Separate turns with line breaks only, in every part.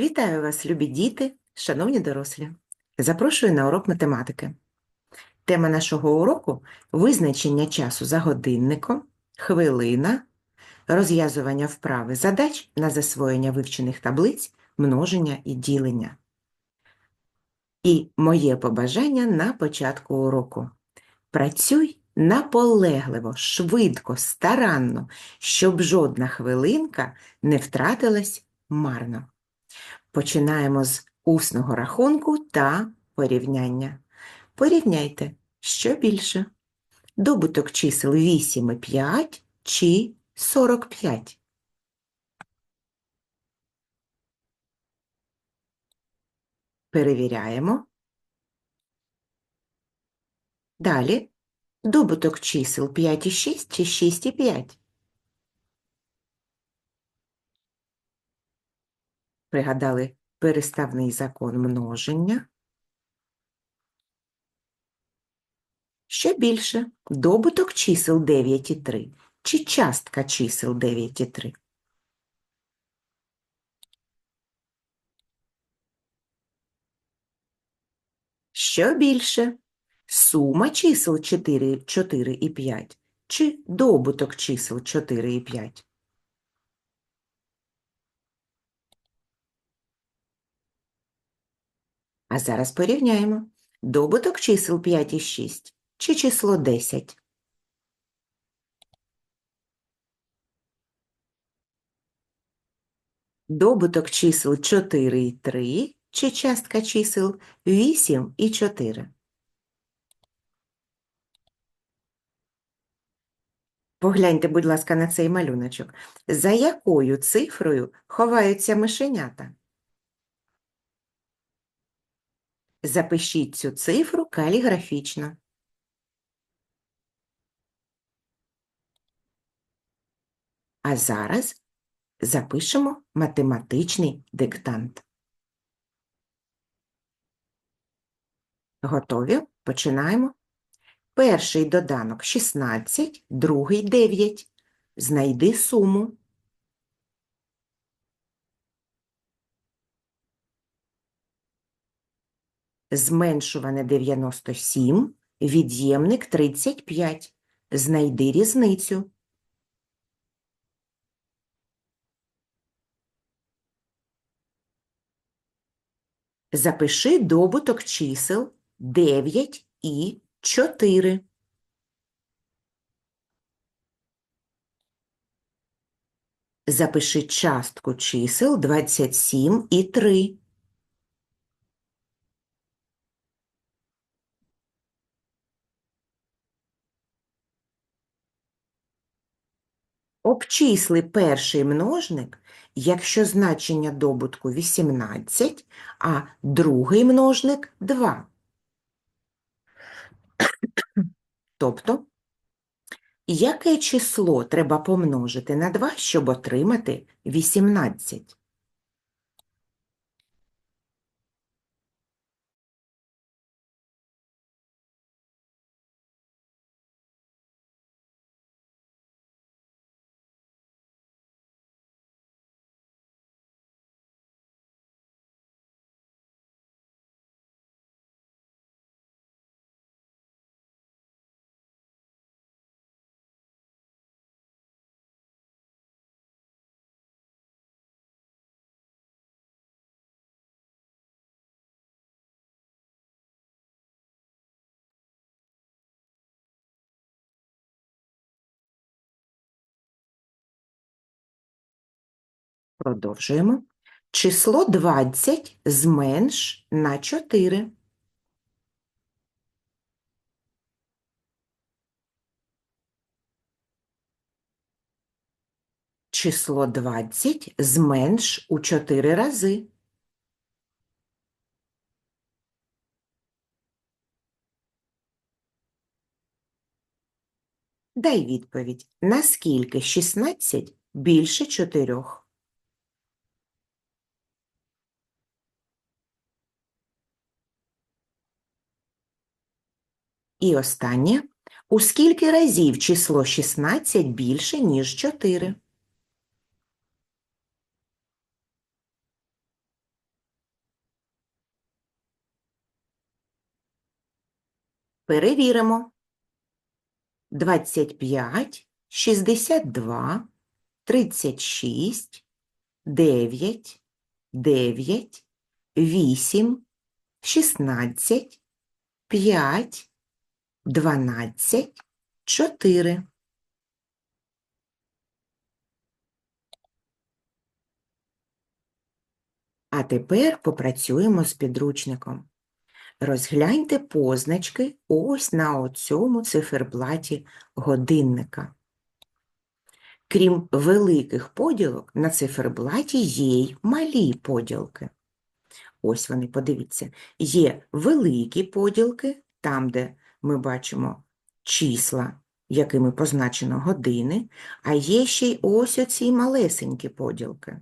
Вітаю вас, любі діти, шановні дорослі. Запрошую на урок математики. Тема нашого уроку – визначення часу за годинником, хвилина, розв'язування вправи задач на засвоєння вивчених таблиць, множення і ділення. І моє побажання на початку уроку. Працюй наполегливо, швидко, старанно, щоб жодна хвилинка не втратилась марно. Починаємо з усного рахунку та порівняння. Порівняйте, що більше. Добуток чисел 8 і 5 чи 45. Перевіряємо. Далі. Добуток чисел 5 і 6 чи 6 і 5. Пригадали переставний закон множення. Що більше? Добуток чисел 9 і 3 чи частка чисел 9 і 3? Що більше? Сума чисел 4, 4 і 5 чи добуток чисел 4 і 5? А зараз порівняємо. Добуток чисел 5 і 6 чи число 10? Добуток чисел 4 і 3 чи частка чисел 8 і 4? Погляньте, будь ласка, на цей малюночок. За якою цифрою ховаються мишенята? Запишіть цю цифру каліграфічно. А зараз запишемо математичний диктант. Готові? Починаємо. Перший доданок 16, другий 9. Знайди суму. Зменшуване 97, від'ємник 35. Знайди різницю. Запиши добуток чисел 9 і 4. Запиши частку чисел 27 і 3. Обчисли перший множник, якщо значення добутку 18, а другий множник 2. Тобто, яке число треба помножити на 2, щоб отримати 18? Продовжуємо. Число 20 зменш на 4. Число 20 зменш у 4 рази. Дай відповідь, наскільки 16 більше 4? І останнє. У скільки разів число 16 більше, ніж 4? Перевіримо. 25, 62, 36, 9, 9, 8, 16, 5, 12, 4. А тепер попрацюємо з підручником. Розгляньте позначки ось на оцьому циферблаті годинника. Крім великих поділок, на циферблаті є й малі поділки. Ось вони, подивіться, є великі поділки, там, де ми бачимо числа, якими позначено години, а є ще й ось оці малесенькі поділки.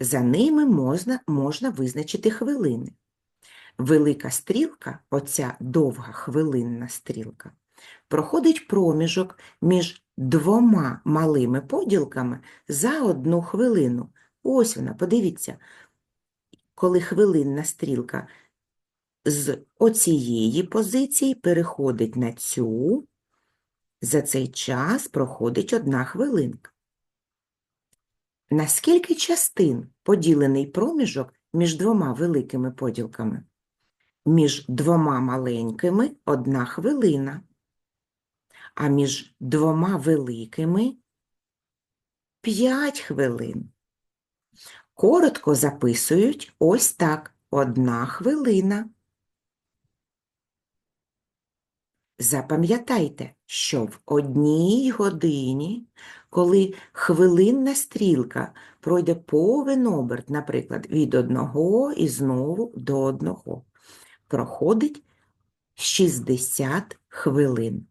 За ними можна, можна визначити хвилини. Велика стрілка, оця довга хвилинна стрілка, проходить проміжок між двома малими поділками за одну хвилину. Ось вона, подивіться, коли хвилинна стрілка з оцієї позиції переходить на цю, за цей час проходить одна хвилинка. На скільки частин поділений проміжок між двома великими поділками? Між двома маленькими одна хвилина, а між двома великими п'ять хвилин. Коротко записують ось так одна хвилина. Запам'ятайте, що в одній годині, коли хвилинна стрілка пройде повен оберт, наприклад, від одного і знову до одного, проходить 60 хвилин.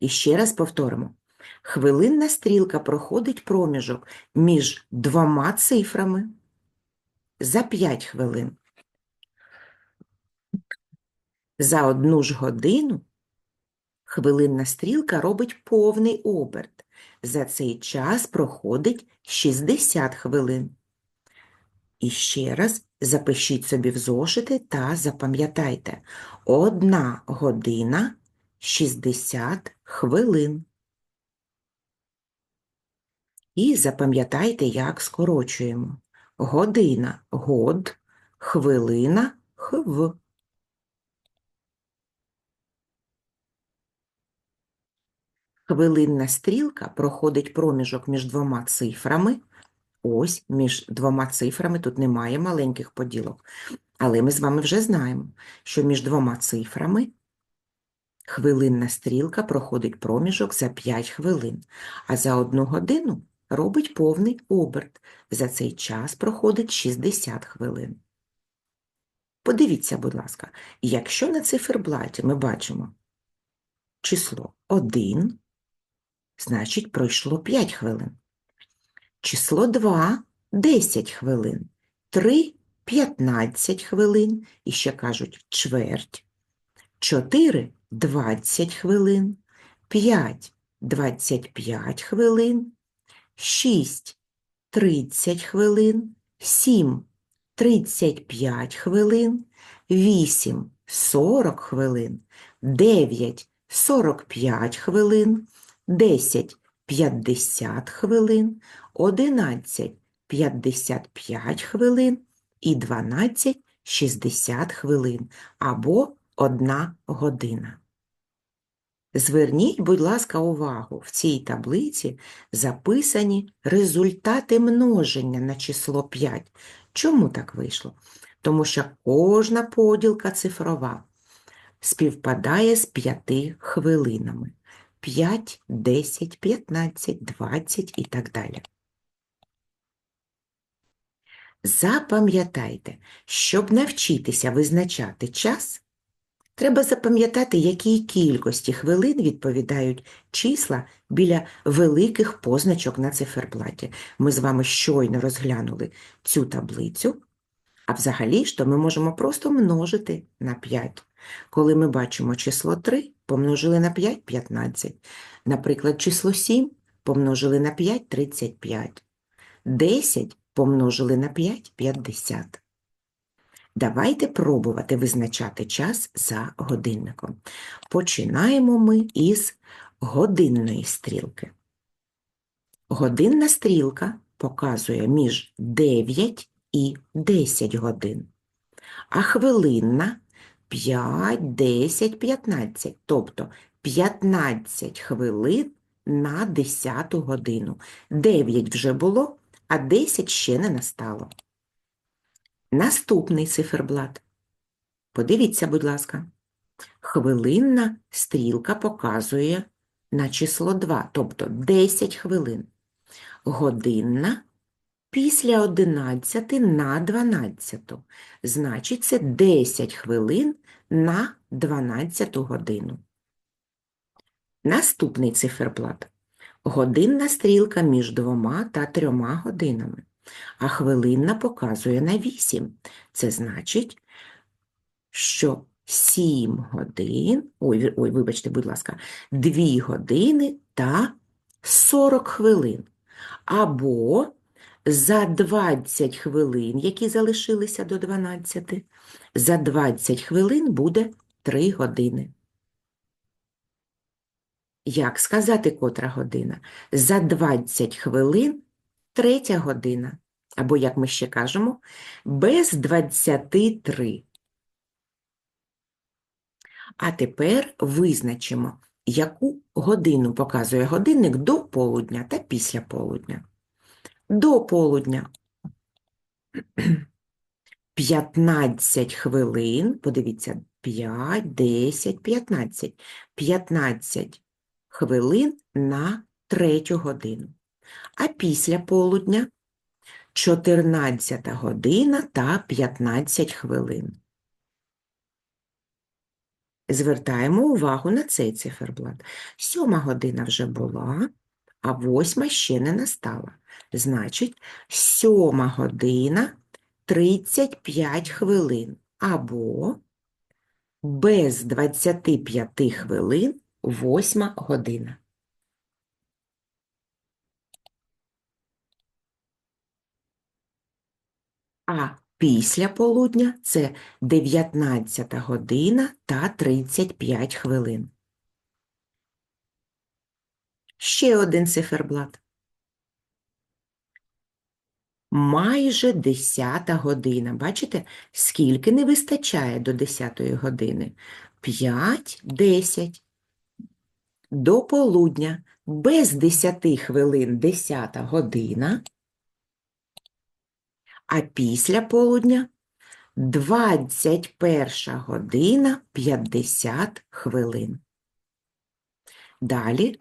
І ще раз повторимо. Хвилинна стрілка проходить проміжок між двома цифрами за 5 хвилин. За одну ж годину хвилинна стрілка робить повний оберт. За цей час проходить 60 хвилин. І ще раз запишіть собі в зошити та запам'ятайте. Одна година 60 хвилин. І запам'ятайте, як скорочуємо. Година – год, хвилина – хв. Хвилинна стрілка проходить проміжок між двома цифрами. Ось між двома цифрами тут немає маленьких поділок. Але ми з вами вже знаємо, що між двома цифрами хвилинна стрілка проходить проміжок за 5 хвилин, а за одну годину робить повний оберт. За цей час проходить 60 хвилин. Подивіться, будь ласка, якщо на циферблаті ми бачимо число 1, значить пройшло 5 хвилин. Число 2 – 10 хвилин, 3 – 15 хвилин, і ще кажуть чверть, 4 – 20 хвилин, 5 – 25 хвилин, 6 – 30 хвилин, 7 – 35 хвилин, 8 – 40 хвилин, 9 – 45 хвилин, 10 – 50 хвилин, 11 – 55 хвилин і 12 – 60 хвилин або 1 година. Зверніть, будь ласка, увагу, в цій таблиці записані результати множення на число 5. Чому так вийшло? Тому що кожна поділка цифрова співпадає з 5 хвилинами. 5, 10, 15, 20 і так далі. Запам'ятайте, щоб навчитися визначати час, треба запам'ятати, якій кількості хвилин відповідають числа біля великих позначок на циферблаті. Ми з вами щойно розглянули цю таблицю, а взагалі ж то ми можемо просто множити на 5. Коли ми бачимо число 3, помножили на 5 – 15. Наприклад, число 7 помножили на 5 – 35. 10 помножили на 5 – 50. Давайте пробувати визначати час за годинником. Починаємо ми із годинної стрілки. Годинна стрілка показує між 9 і 10 годин, а хвилинна 5, 10, 15, тобто 15 хвилин на 10 годину. 9 вже було, а 10 ще не настало. Наступний циферблат. Подивіться, будь ласка. Хвилинна стрілка показує на число 2, тобто 10 хвилин. Годинна після 11 на 12. Значить, це 10 хвилин на 12 годину. Наступний циферблат. Годинна стрілка між двома та трьома годинами, а хвилинна показує на 8. Це значить, що 7 годин, ой, ой, вибачте, будь ласка, 2 години та 40 хвилин. Або за 20 хвилин, які залишилися до 12, за 20 хвилин буде 3 години. Як сказати, котра година? За 20 хвилин третя година. Або, як ми ще кажемо, без 23. А тепер визначимо, яку годину показує годинник до полудня та після полудня. До полудня 15 хвилин, подивіться, 5, 10, 15. 15 хвилин на третю годину. А після полудня 14 година та 15 хвилин. Звертаємо увагу на цей циферблат. Сьома година вже була, а восьма ще не настала. Значить, сьома година 35 хвилин або без 25 хвилин восьма година. А після полудня це 19 година та 35 хвилин. Ще один циферблат. Майже 10 година. Бачите, скільки не вистачає до 10 години? 5, 10. До полудня без 10 хвилин 10 година, а після полудня 21 година 50 хвилин. Далі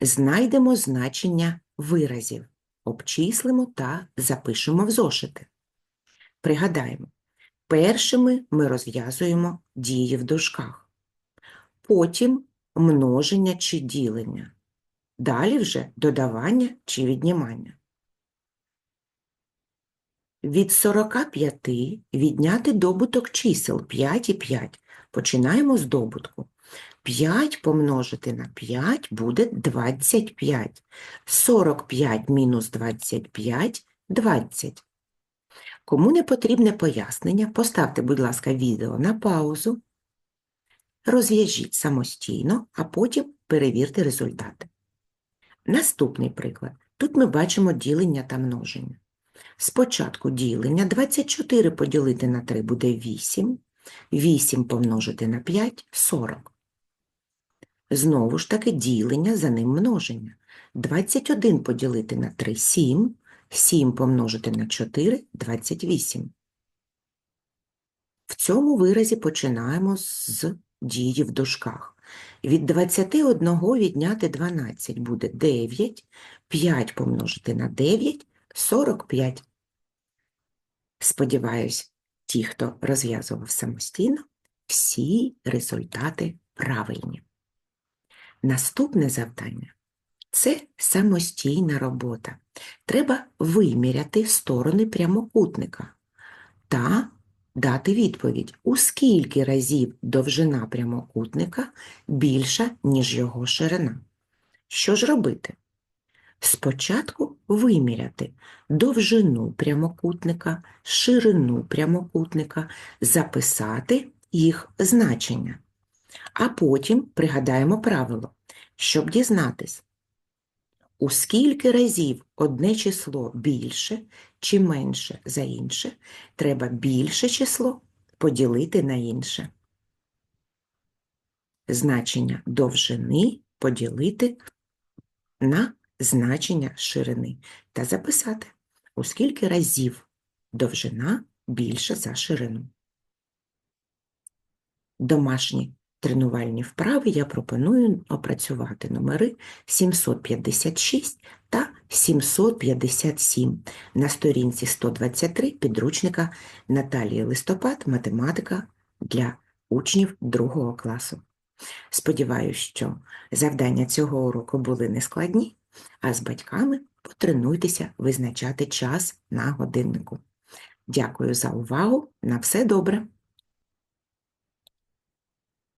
знайдемо значення виразів, обчислимо та запишемо в зошити. Пригадаємо, першими ми розв'язуємо дії в дужках, потім множення чи ділення, далі вже додавання чи віднімання. Від 45 відняти добуток чисел 5 і 5. Починаємо з добутку. 5 помножити на 5 буде 25. 45 мінус 25 – 20. Кому не потрібне пояснення, поставте, будь ласка, відео на паузу, розв'яжіть самостійно, а потім перевірте результати. Наступний приклад. Тут ми бачимо ділення та множення. Спочатку ділення 24 поділити на 3 буде 8, 8 помножити на 5 – 40. Знову ж таки ділення, за ним множення. 21 поділити на 3 – 7, 7 помножити на 4 – 28. В цьому виразі починаємо з дії в дужках. Від 21 відняти 12 буде 9, 5 помножити на 9 – 45. Сподіваюсь, ті, хто розв'язував самостійно, всі результати правильні. Наступне завдання – це самостійна робота. Треба виміряти сторони прямокутника та дати відповідь, у скільки разів довжина прямокутника більша, ніж його ширина. Що ж робити? Спочатку виміряти довжину прямокутника, ширину прямокутника, записати їх значення. А потім пригадаємо правило, щоб дізнатись, у скільки разів одне число більше чи менше за інше, треба більше число поділити на інше. Значення довжини поділити на значення ширини та записати, у скільки разів довжина більша за ширину. Домашні тренувальні вправи я пропоную опрацювати номери 756 та 757 на сторінці 123 підручника Наталії Листопад «Математика для учнів 2 класу. Сподіваюсь, що завдання цього уроку були нескладні, а з батьками потренуйтеся визначати час на годиннику. Дякую за увагу. На все добре!